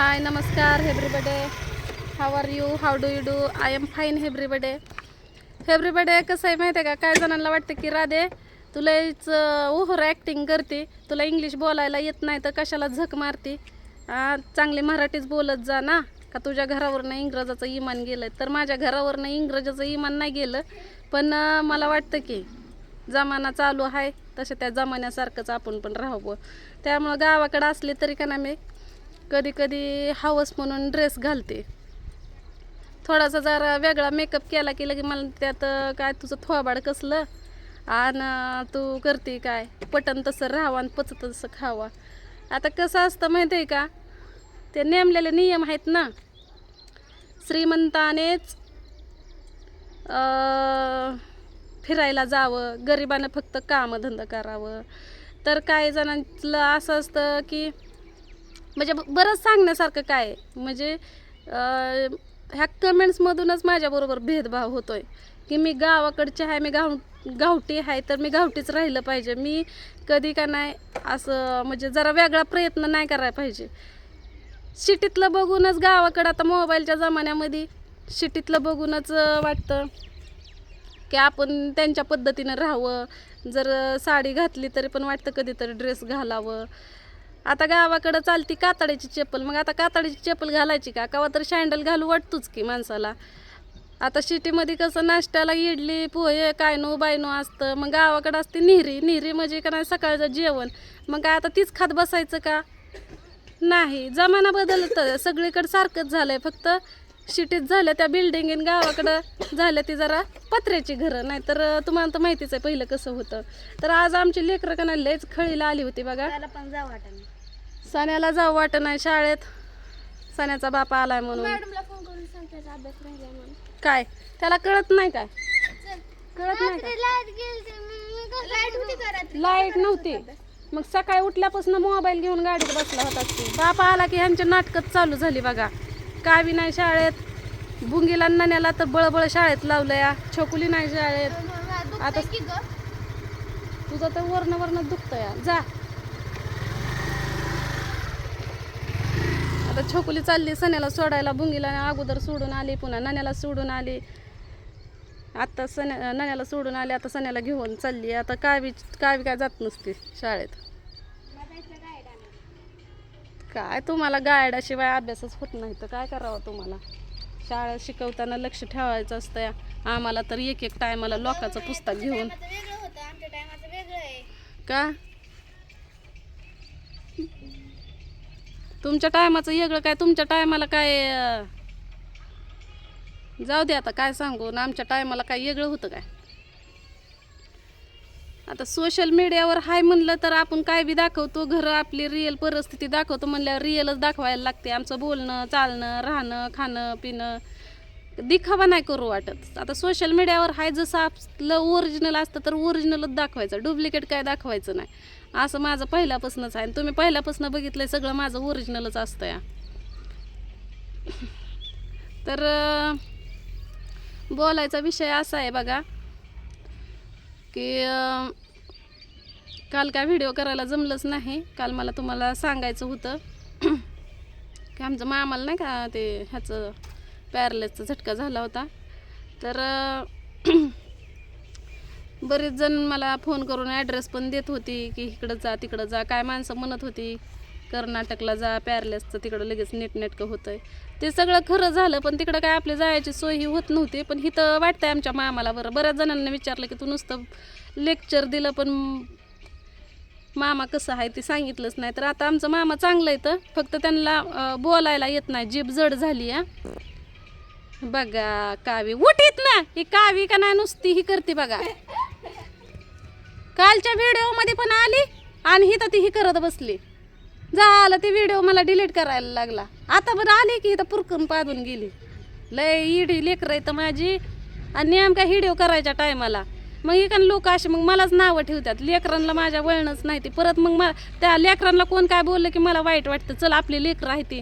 हाय नमस्कार everybody how are you how do you do I am fine everybody everybody कसं आहे माहिती आहे का? काय जणांना वाटतं की राधे तुलाच ओव्हर ॲक्टिंग करते. तुला इंग्लिश बोलायला येत नाही तर कशाला झक मारते? चांगली मराठीच बोलत जा ना. का तुझ्या घरावरनं इंग्रजाचं इमान गेलं तर माझ्या घरावरनं इंग्रजाचं इमान नाही गेलं. पण मला वाटतं की जमाना चालू आहे. तसे त्या जमान्यासारखंच आपण पण राहावं. त्यामुळं गावाकडं असले तरी का ना मी कधी कधी हवस म्हणून ड्रेस घालते. थोडासा जरा वेगळा मेकअप केला की लगे मला त्यात काय तुझं थोबाड कसलं? आणि तू करते काय? पटन तसं राहावं आणि पचत तसं खावा. आता कसं असतं माहिती आहे का? ते नेमलेले नियम आहेत ना. श्रीमंतानेच फिरायला जावं. गरिबानं फक्त कामधंदा करावं. तर काही जणांचं असं असतं की म्हणजे बरंच सांगण्यासारखं काय आहे. म्हणजे ह्या कमेंट्समधूनच माझ्याबरोबर भेदभाव होतोय. की मी गावाकडचे आहे मी गाव गावठी आहे तर मी गावठीच राहिलं पाहिजे. मी कधी का नाही असं म्हणजे जरा वेगळा प्रयत्न नाही करायला पाहिजे. सिटीतलं बघूनच गावाकडं आता मोबाईलच्या जमान्यामध्ये सिटीतलं बघूनच वाटतं की आपण त्यांच्या पद्धतीनं राहावं. जर साडी घातली तरी पण वाटतं कधीतरी ड्रेस घालावं. आता गावाकडं चालती कातडीची चप्पल. मग आता कातडीची चप्पल घालायची का? कवा तर सँडल घालू वाटतोच की माणसाला. आता सिटीमध्ये कसं नाश्त्याला इडली पोहे काय नो असतं. मग गावाकडं असते निहरी निहरी म्हणजे का नाही सकाळचं जेवण. मग काय आता तीच खात बसायचं का? नाही. जमाना बदलत. सगळीकडे सारखंच झालं आहे फक्त सिटीत झाल्या त्या बिल्डिंग गावाकडं झाल्या ती जरा पत्र्याची घरं. नाहीतर तुम्हाला तर माहितीच आहे पहिलं कसं होतं. तर आज आमची लेकरं का नाही लयच खळीला आली होती बघा. त्याला पण जाऊ वाटत सान्याला जाऊ वाटत नाही शाळेत. सान्याचा बापा आलाय म्हणून. मॅडमला फोन करून सांग त्याचा अभ्यास राहिला म्हणून. काय? त्याला कळत नाही काय? कळत नाही का? लाइट गेली लाइट होती नव्हती. मग सकाळी उठल्यापासून मोबाईल घेऊन गाडीत बसला होता ती. बापा आला की ह्यांच्या नाटकच चालू झाली बघा. बी नाही शाळेत बुंगीला नण्याला तर बळबळ शाळेत लावलं या छोकुली नाही शाळेत. आता तुझं तर वर्ण वर्ण दुखतं या जा. आता छोकुली चालली सण्याला सोडायला बुंगीला अगोदर सोडून आली पुन्हा नण्याला सोडून आली. आता सण्या नण्याला सोडून आली आता सण्याला घेऊन चालली. आता काय बी काय बी काय जात नसते शाळेत. काय तुम्हाला गायडाशिवाय अभ्यासच होत नाही तर काय करावं तुम्हाला? शाळा शिकवताना लक्ष ठेवायचं असतं आम्हाला तर एक एक टायमाला लोकांचं पुस्तक घेऊन. का? तुमच्या टायमाचं वेगळं काय? तुमच्या टायमाला काय जाऊ दे आता काय सांगू? ना आमच्या टायमाला काय वेगळं होतं काय? आता सोशल मीडियावर हाय म्हणलं तर आपण काय बी दाखवतो? घरं आपली रिअल परिस्थिती दाखवतो म्हणल्यावर रिअलच दाखवायला लागते. आमचं बोलणं चालणं राहणं खाणं पिणं दिखावा नाही करू वाटत. आता सोशल मीडियावर हाय जसं आपलं ओरिजिनल असतं तर ओरिजिनलच दाखवायचं. डुप्लिकेट काय दाखवायचं नाही. असं माझं पहिल्यापासूनच आहे. आणि तुम्ही पहिल्यापासून बघितलं सगळं माझं ओरिजिनलच असतं या. तर बोलायचा विषय असा आहे बघा. की काल काय व्हिडिओ करायला जमलंच नाही. काल मला तुम्हाला सांगायचं होतं की आमचं मामाला नाही का ते ह्याचं पॅरलेसचा झटका झाला होता. तर बरेच जण मला फोन करून ॲड्रेस पण देत होती की इकडं जा तिकडं जा काय माणसं म्हणत होती. कर्नाटकला जा पॅरलेसचं तिकडं लगेच नीटनेटकं होतंय. ते सगळं खरं झालं पण तिकडं काय आपली जायची सोय ही होत नव्हती पण इथं वाटतंय आमच्या मामाला बरं. बऱ्याच जणांना विचारलं की तू नुसतं लेक्चर दिलं पण मामा कसं आहे ते सांगितलंच नाही. तर आता आमचं मामा चांगलं येतं फक्त त्यांना बोलायला येत नाही. जीभ जड झाली आहे बघा कावी. उठीत ना ही कावी का नाही नुसती ही करते बघा. कालच्या व्हिडिओमध्ये पण आली आणि ही तर ती ही करत बसली. झालं ते व्हिडिओ मला डिलीट करायला लागला. आता बरं आले की इथं पुरकून पादून गेली. लय इडी लेकर तर माझी. आणि नेमका व्हिडिओ करायच्या टायमाला मग इकडे लोक असे मग मलाच नावं ठेवतात. लेकरांना माझ्या वळणच नाही ते. परत मग मला त्या लेकरांना कोण काय बोललं की मला वाईट वाटतं. चल आपली लेकरं आहे ती.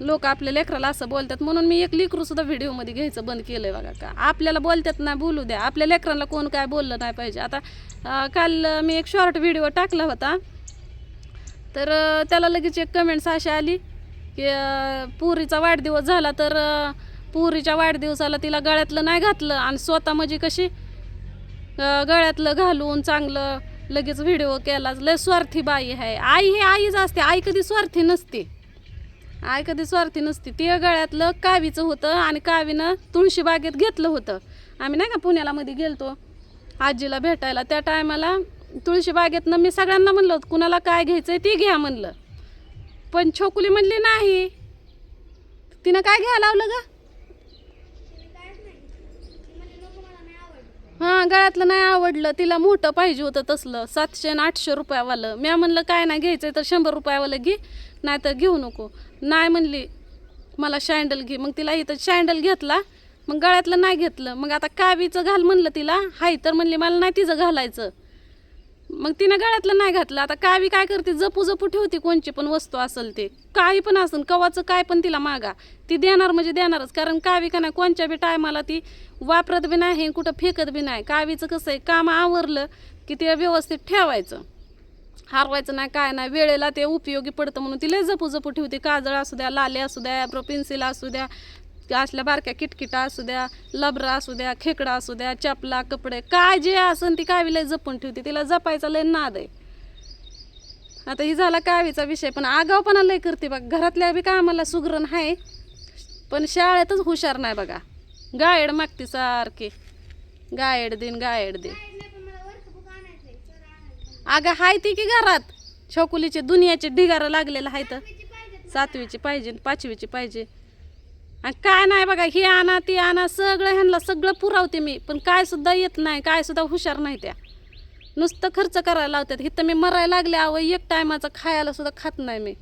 लोक आपल्या लेकराला असं बोलतात. म्हणून मी एक लेकरू सुद्धा व्हिडिओमध्ये घ्यायचं बंद केलंय बघा का. आपल्याला बोलतात ना बोलू द्या. आपल्या लेकरांना कोण काय बोललं नाही पाहिजे. आता काल मी एक शॉर्ट व्हिडिओ टाकला होता. तर त्याला लगेच एक कमेंट्स अशी आली की पुरीचा वाढदिवस झाला तर पुरीच्या वाढदिवसाला तिला गळ्यातलं नाही घातलं आणि स्वतः म्हणजे कशी गळ्यातलं घालून चांगलं लगेच व्हिडिओ केला. लय स्वार्थी बाई आहे. आई ही आईच असते. आई कधी स्वार्थी नसते. आई कधी स्वार्थी नसते. ते गळ्यातलं कावीचं होतं आणि कावीनं तुळशीबागेत घेतलं होतं. आम्ही नाही का पुण्याला मध्ये गेलतो आजीला भेटायला. त्या टायमाला तुळशीबागेतनं मी सगळ्यांना म्हणलं कुणाला काय घ्यायचं आहे ते घ्या म्हणलं. पण छोकुली म्हणली नाही. तिनं काय घ्यायला लावलं ग? हां गळ्यातलं नाही आवडलं. तिला मोठं पाहिजे होतं तसलं. सातशे आणि आठशे रुपयावालं. म्या म्हणलं काय नाही घ्यायचं तर शंभर रुपयावालं घे नाही तर घेऊ नको. नाही म्हणली मला शँडल घे. मग तिला इथं शँडल घेतला मग गळ्यातलं नाही घेतलं. मग आता कावीचं घाल म्हणलं तिला. हाय तर म्हणली मला नाही तिचं घालायचं. मग तिनं गळ्यातलं नाही घातलं. आता कावी काय करते? जपू जपू ठेवते कोणची पण वस्तू असेल ते. काही पण असेल कवाचं काय पण तिला मागा. ती देणार म्हणजे देणारच. कारण कावी का नाही कोणच्या बी टायमाला ती वापरत बी नाही कुठं फेकत बी नाही. कावीचं कसं आहे काम आवरलं की ते व्यवस्थित ठेवायचं. हरवायचं नाही काय नाही. वेळेला ते उपयोगी पडतं म्हणून तिला जपू जपू ठेवते. काजळ असू द्या लाले असू द्या प्रो पेन्सिल असू द्या असल्या बारक्या किटकिटा असू द्या लबरा असू द्या खेकडा असू द्या चपला कपडे काय जे असन ती कावीला जपून ठेवते तिला जपायचा लय नाद आहे. आता ही झाला कावीचा विषय पण आगावपणा लय करते बघ घरातल्या बी कामाला सुगरण आहे पण शाळेतच हुशार नाही बघा. गायड मागते सारखे. गायड देन गायड दे अगं हाय ती की घरात. छोकुलीचे दुनियाचे ढिगारं लागलेलं आहे तर. सातवीची पाहिजे पाचवीची पाहिजे. आणि काय नाही बघा हे आणा ती आणा सगळं ह्यांना सगळं पुरवते मी. पण काय सुद्धा येत नाही काय सुद्धा हुशार नाही त्या. नुसतं खर्च करायला लावतात. इथं मी मरायला लागले अव एक टायमाचं खायला सुद्धा खात नाही मी.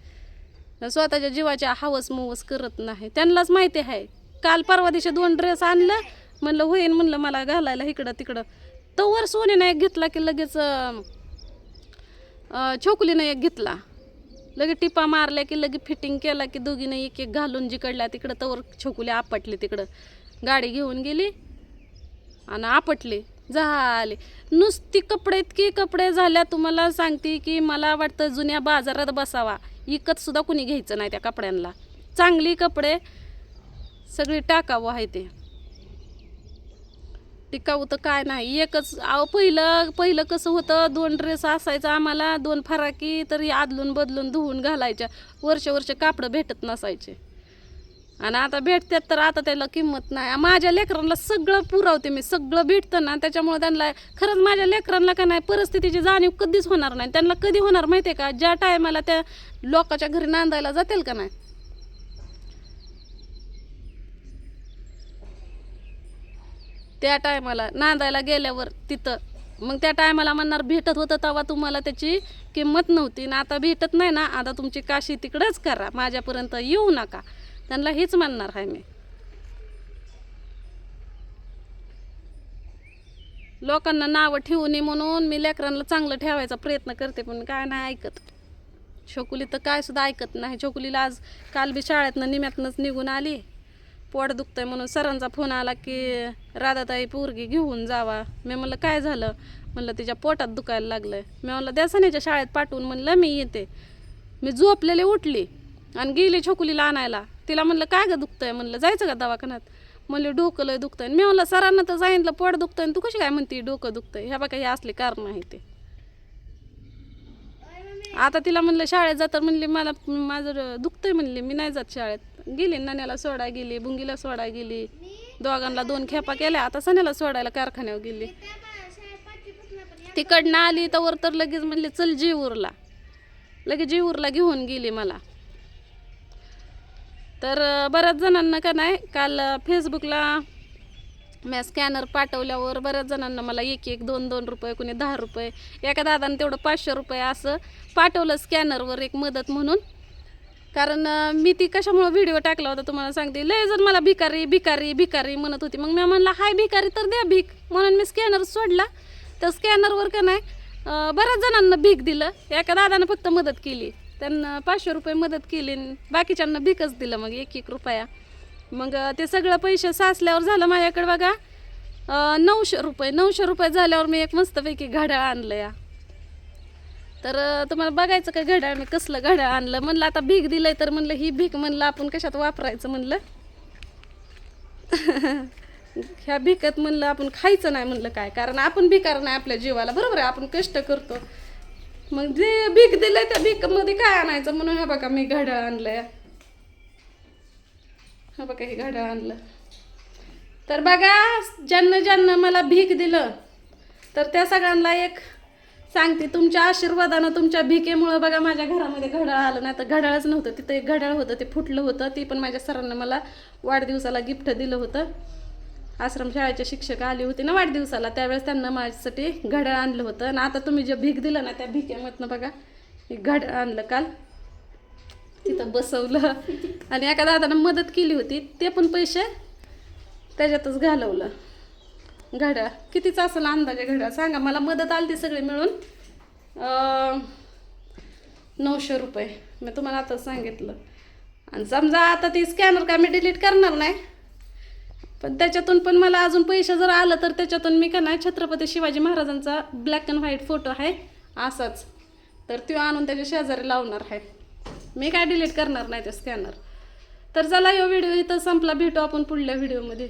स्वतःच्या जीवाच्या हवस मुवस करत नाही. त्यांनाच माहिती आहे. काल परवा दिवशी दोन ड्रेस आणलं म्हणलं होईन म्हणलं मला घालायला इकडं तिकडं. तोवर सोनीनं एक घेतला की लगेच छोकलीनं छोकुलीनं एक घेतला. लगे टिपा मारल्या की लगे फिटिंग केला की दोघीनं एक एक घालून जिकडल्या तिकडं तवर छोकुली आपटली तिकडं. गाडी घेऊन गेली आणि आपटली. झाले. नुसती कपडे इतकी कपडे झाल्या तुम्हाला सांगते की मला वाटतं जुन्या बाजारात बसावा. इकत सुद्धा कुणी घ्यायचं नाही त्या कपड्यांना चांगली कपडे सगळी टाकावं आहे ते. टिकाऊ तर काय नाही. एकच अहो पहिलं पहिलं कसं होतं दोन ड्रेस असायचा आम्हाला दोन फराकी तरी आदलून बदलून धुवून घालायच्या. वर्ष वर्ष कापडं भेटत नसायचे. आणि आता भेटतात तर आता त्याला किंमत नाही. माझ्या लेकरांना सगळं पुरवते मी. सगळं भेटतं ना त्याच्यामुळे त्यांना खरंच माझ्या लेकरांना का नाही परिस्थितीची जाणीव कधीच होणार नाही. त्यांना कधी होणार माहिती आहे का? ज्या टायमाला त्या लोकाच्या घरी नांदायला जातील का नाही? त्या टायमाला नांदायला गेल्यावर तिथं. मग त्या टायमाला म्हणणार भेटत होतं तेव्हा तुम्हाला त्याची किंमत नव्हती ना आता भेटत नाही ना आता तुमची काशी तिकडंच करा माझ्यापर्यंत येऊ नका. त्यांना हेच म्हणणार आहे मी. लोकांना नावं ठेवू नये म्हणून मी लेकरांना चांगलं ठेवायचा प्रयत्न करते पण काय नाही ऐकत. छोकुली तर काय सुद्धा ऐकत नाही. छोकुलीला आज काल बी शाळेतनं निम्यातनंच निघून आली. पोट दुखतंय म्हणून सरांचा फोन आला की राधाताई पोरगी घेऊन जावा. मी म्हणलं काय झालं? म्हणलं तिच्या पोटात दुखायला लागलंय. मी म्हणलं देसानीच्या शाळेत पाठवून. म्हणलं मी येते. मी झोपलेले उठली आणि गेली छोकुलीला आणायला. तिला म्हणलं काय ग दुखतंय? म्हणलं जायचं का दवाखान्यात? म्हणले डोकं लय दुखतंय. मी म्हणलं सरांना तर सांगितलं पोट दुखतंय आणि तू कशी काय म्हणते डोकं दुखतंय? ह्या बघा हे असले कारण आहे ते. आता तिला म्हणलं शाळेत जातात म्हणले मला माझं दुखतंय. म्हणले मी नाही जात शाळेत. गेली नण्याला सोडा गेली बुंगीला सोडा गेली. दोघांना दोन खेपा केल्या आता सण्याला सोडायला कारखान्यावर गेली. तिकडनं आली तर वर तर लगेच म्हणले चल जीवूरला लगेच जीवूरला घेऊन गेली मला. तर बऱ्याच जणांना का नाही काल फेसबुकला मी स्कॅनर पाठवल्यावर बऱ्याच जणांना मला एक एक दोन दोन रुपये कोणी दहा रुपये एका दादानं तेवढं पाचशे रुपये असं पाठवलं स्कॅनरवर एक मदत म्हणून. कारण मी ती कशामुळं व्हिडिओ टाकला होता तुम्हाला सांगते. लय जर मला भिकारी भिकारी भिकारी म्हणत होती. मग मी म्हणलं हाय भिकारी तर द्या भीक. म्हणून मी स्कॅनर सोडला. तर स्कॅनरवर का नाही बऱ्याच जणांना भीक दिलं. एका दादानं फक्त मदत केली. त्यांना पाचशे रुपये मदत केली आणि बाकीच्यांना भीकच दिलं. मग एक एक रुपया. मग ते सगळं पैसे साचल्यावर झालं माझ्याकडे बघा. नऊशे रुपये. नऊशे रुपये झाल्यावर मी एक मस्तपैकी घड्याळ आणलं या. तर तुम्हाला बघायचं काय घड्याळ? मी कसलं घड्याळ आणलं? म्हणलं आता भीक दिलंय तर म्हणलं ही भीक म्हणलं आपण कशात वापरायचं म्हणलं? ह्या भिकत म्हणलं आपण खायचं नाही म्हणलं काय? कारण आपण भिकार नाही आपल्या जीवाला बरोबर आहे? आपण कष्ट करतो. मग जे भीक दिलंय त्या भीकमध्ये काय आणायचं? म्हणून हा बघा मी घड्याळ आणलंय. हा बघा हे घड्याळ आणलं. तर बघा ज्यांना ज्यांना मला भीक दिलं तर त्या सगळ्यांना एक सांगते तुमच्या आशीर्वादानं तुमच्या भिकेमुळं बघा माझ्या घरामध्ये घड्याळ आलं. नाही तर घड्याळच नव्हतं. तिथं एक घड्याळ होतं ते फुटलं होतं. ते पण माझ्या सरांना मला वाढदिवसाला गिफ्ट दिलं होतं. आश्रम शाळेचे शिक्षक आले होते ना वाढदिवसाला त्यावेळेस त्यांना माझ्यासाठी घड्याळ आणलं होतं. आणि आता तुम्ही जे भीक दिलं ना त्या भिकेमधनं बघा एक घड्याळ आणलं काल. तिथं बसवलं. आणि एका दादानं मदत केली होती. ते पण पैसे त्याच्यातच घालवलं. घड्या. कितीचा असेल अंदाजे घड्या? सांगा मला मदत आली ती सगळी मिळून. नऊशे रुपये. मी तुम्हाला आता सांगितलं. आणि समजा आता ती स्कॅनर काय मी डिलीट करणार नाही? पण त्याच्यातून पण मला अजून पैसे जर आलं तर त्याच्यातून मी का नाही छत्रपती शिवाजी महाराजांचा ब्लॅक अँड व्हाईट फोटो आहे असाच. तर तो आणून त्याच्या शेजारी लावणार आहे. मी काय डिलीट करणार नाही ते स्कॅनर तर चला यो व्हिडिओ इथं संपला. भेटू आपण पुढल्या व्हिडिओमध्ये